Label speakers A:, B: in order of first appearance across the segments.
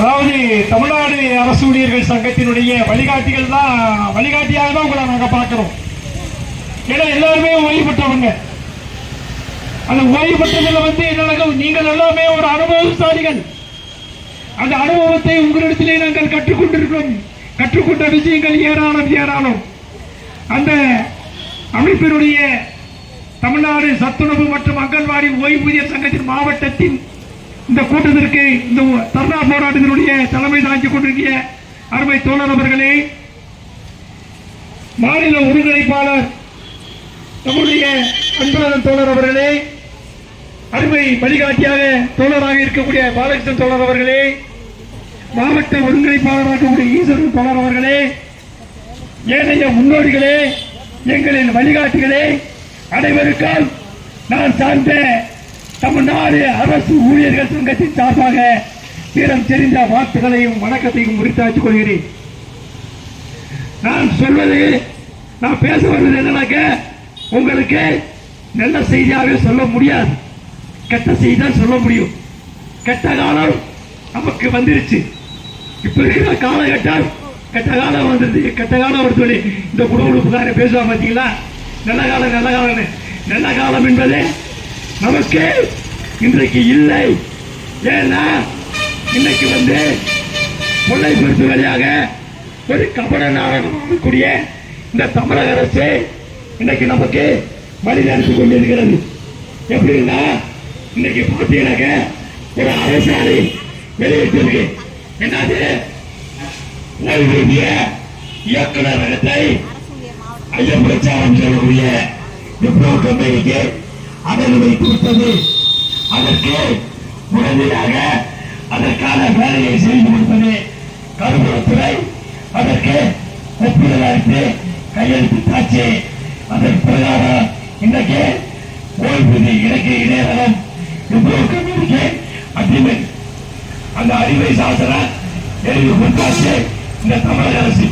A: அதாவது தமிழ்நாடு அரசு ஊழியர்கள் சங்கத்தினுடைய வழிகாட்டிகள் தான் வழிகாட்டியாக தான் உங்களை நாங்கள் பார்க்குறோம். ஏன்னா எல்லாருமே ஓய்வு பெற்றவங்க. அந்த ஓய்வு பெற்றதில் வந்து என்ன நீங்கள் எல்லாமே ஒரு அனுபவசாலிகள். அந்த அனுபவத்தை உங்களிடத்திலே நாங்கள் கற்றுக்கொண்டிருக்கிறோம். கற்றுக்கொண்ட விஷயங்கள் ஏராளம் ஏராளம். அந்த அமைப்பினுடைய தமிழ்நாடு சத்துணவு மற்றும் அங்கன்வாடி ஓய்வூதிய சங்கத்தின் மாவட்டத்தின் இந்த கூட்டத்திற்கு இந்த தர்ணா போராட்டத்தினுடைய தலைமை தாங்கிக் கொண்டிருக்கிற அருமை தோழர் அவர்களே மாநில ஒருங்கிணைப்பாளர் நம்முடைய அன்பழகன் தோழர் அவர்களே அருமை வழிகாட்டியாக தோழராக இருக்கக்கூடிய பாலகிருஷ்ணன் தோழர் அவர்களே மாவட்ட ஒருங்கிணைப்பாளராக இருக்கக்கூடிய ஈஸ்வரன் தோழர் அவர்களே ஏனைய முன்னோடிகளே எங்களின் வழிகாட்டிகளே அனைவருக்கும் நான் சார்ந்த தமிழ்நாடு அரசு ஊழியர்கள் சங்கத்தின் சார்பாக தீரம் தெரிந்த வார்த்தைகளையும் வணக்கத்தையும் உரித்தாக்கிக் கொள்கிறேன். நான் சொல்வது நான் பேச வருவது என்னன்னாக்க உங்களுக்கு நல்ல செய்தியாகவே சொல்ல முடியாது. கெட்ட செய்தி தான் சொல்ல முடியும். கெட்ட காலம் நமக்கு வந்துருச்சு. இப்போ இருக்கிற காலகட்டம் கெட்ட காலம் வந்துருது கெட்ட காலம் வருது சொல்லி இந்த குடும்பக்கார பேசுவாங்க பார்த்தீங்களா நல்ல காலம் நல்ல காலம் நல்ல காலம் என்பது நமக்கு இன்றைக்கு இல்லை. ஏன்னா இன்னைக்கு வந்து பொறுப்பு வழியாக ஒரு கபட நாடகம் கூடிய இந்த தமிழக அரசு இன்னைக்கு நமக்கு வழி நடத்தி கொண்டிருக்கிறது. எப்படின்னா இன்னைக்கு பார்த்தீங்கன்னாக்க ஒரு அரசாணை வெளியிட்டிருக்கு. என்னது? ஓய்வூதிய ஐயம் பிரச்சாரம் சொல்லக்கூடிய விப்ரோ கம்பெனிக்கு அனுமதி கொடுத்தது. அதற்கு உடனடியாக அதற்கான வேலையை செய்து கொடுப்பது கருவூலத்துறை அதற்கு ஒப்புதல் அளித்து கையெழுத்தாச்சு அதன் பிரகாரம் இன்றைக்கு ஓய்வூதிய இலக்கிய இணையதளம் விப்ரோ கம்பெனிக்கு அக்ரிமெண்ட். அந்த அறிவை சாசன எழுதி கொடுத்தாச்சு இந்த தமிழக அரசு.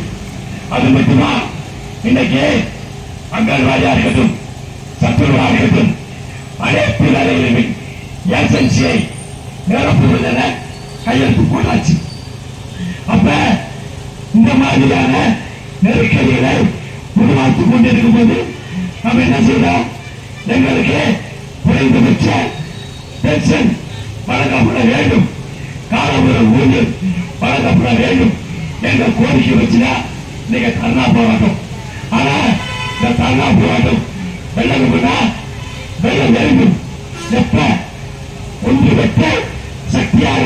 A: அது மட்டுமா? இன்னைக்கு அங்கன்வாடியா இருக்கட்டும் சத்துருவா இருக்கட்டும் அனைத்து வேலைகளுமே ஏஜென்சியை நிரப்புவதென கையெழுத்து போட்டாச்சு. அப்ப இந்த மாதிரியான நெருக்கடிகளை உருவாக்கி கொண்டிருக்கும் போது நம்ம என்ன செய்யலாம் எங்களுக்கு குறைந்தபட்ச பென்ஷன் வழங்கப்பட வேண்டும். காலமுறை ஊதியம் வழங்கப்பட வேண்டும் என்ற கோரிக்கை வச்சுனா நீங்க தர்ணா போராட்டம். ஆனா இந்த தர்ணா போராட்டம் வெள்ளணும்னா வெள்ளம் வெப்ப. எப்ப ஒன்றுபட்ட சக்தியாக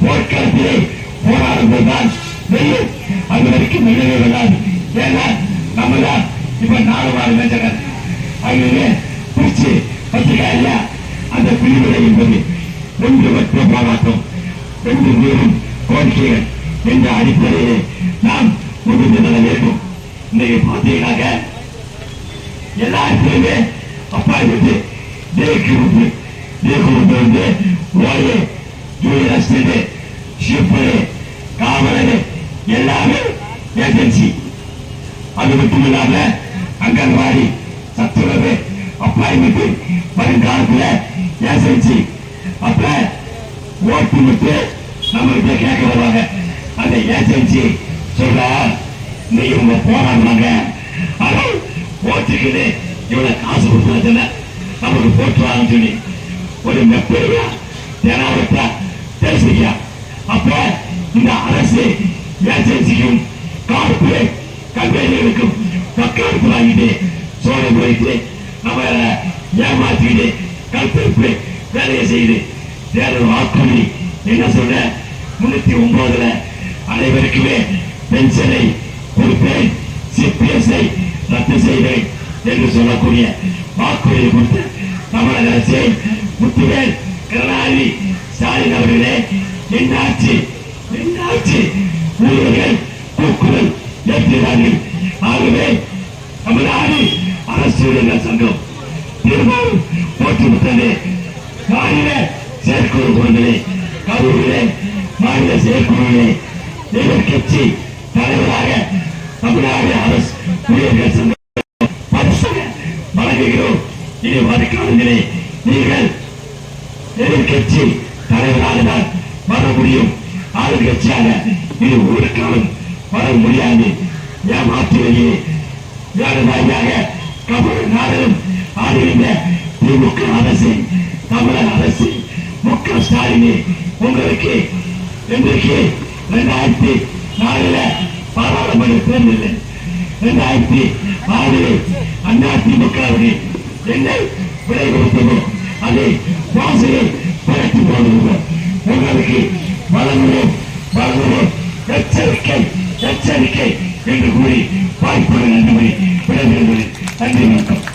A: போர்க்களத்திலே போராடும் போதுதான் வெல்லும் அது வரைக்கும் வெல்லவே வெல்லாது ஏன்னா நம்ம தான் இப்ப நாலு வார மேஜகர் அங்கே பிடிச்சு பத்திரிகை இல்ல அந்த பிரிவினை என்பது ஒன்றுபட்ட போராட்டம் ரெண்டு பேரும் கோரிக்கைகள் என்ற அடிப்படையிலே நாம் முடிந்து நட வேண்டும். இன்னைக்கு பார்த்தீங்கன்னாக்க எல்லாருக்குமே அப்பா விட்டு தேக்கு விட்டு தேக்கு விட்டு வந்து ஓயே ஜூனியர் அசிஸ்டன்ட் ஷிப்பரு காவலர் எல்லாமே ஏஜென்சி அது மட்டும் இல்லாம அங்கன்வாடி சத்துணவு அப்பாயின்மெண்ட் வருங்காலத்துல ஏஜென்சி அப்ப ஓட்டு விட்டு நம்மகிட்ட கேட்க வருவாங்க அந்த ஏஜென்சி சொல்ற நீ இவங்க போராடினாங்க ஆனா ஓட்டுக்குது இவ்வளவு காசு கொடுத்ததுல நமக்கு போட்டுவாங்க சொல்லி ஒரு மெப்பேரியா தேனாவட்டா தெரிசிக்கா அப்ப இந்த அரசு ஏஜென்சிக்கும் கார்பரேட் கம்பெனிகளுக்கும் பக்காடுப்பு வாங்கிட்டு சோழ வைத்து நம்ம ஏமாத்திட்டு கல்பெருப்பு வேலையை செய்து தேர்தல் வாக்குறுதி என்ன சொல்ற முன்னூத்தி ஒன்பதுல அனைவருக்குமே பென்ஷனை கொடுப்பேன். சிபிஎஸ்ஐ ரத்து செய்தேன் என்று சொல்லக்கூடிய வாக்குறுதி கொடுத்து தமிழக அரசை முத்துவேல் கருணாநிதி ஸ்டாலின் அவர்களே என்னாச்சு என்னாச்சு ஊழியர்கள் தூக்குதல் ஏற்கிறார்கள் ஆகவே தமிழ்நாடு அரசு ஊழியர்கள் சங்கம் தீர்மானம் போட்டுவிட்டது மாநில செயற்குழு குழுவிலே கரூரிலே மாநில செயற்குழுவிலே எதிர்கட்சி தலைவராக தமிழ்நாடு அரசு ஊழியர்கள் சங்கம் வழங்குகிறோம் இனி வருங்காலங்களே நீங்கள் எதிர்கட்சி தலைவராக தான் வர முடியும். ஆளுங்கட்சியாக இது ஒரு காலம் வர முடியாது. ஏமாற்றுவதையே ஏழுதாயாக கபல நாடகம் ஆடுகின்ற திமுக அரசு தமிழக அரசு மு க ஸ்டாலினே உங்களுக்கு இன்றைக்கு இரண்டாயிரத்தி நாலுல பாராளுமன்ற தேர்தலில் ரெண்டாயிரத்தி ஆறில் அதிமுக என்னை விலை கொடுத்தது. அதை வாசலை பரத்தி போடுங்கள் உங்களுக்கு வளர்கிறோம் வளர்கிறோம் எச்சரிக்கை எச்சரிக்கை என்று கூறி வாய்ப்புடன் நன்றி விடைபெறுகிறேன். நன்றி வணக்கம்.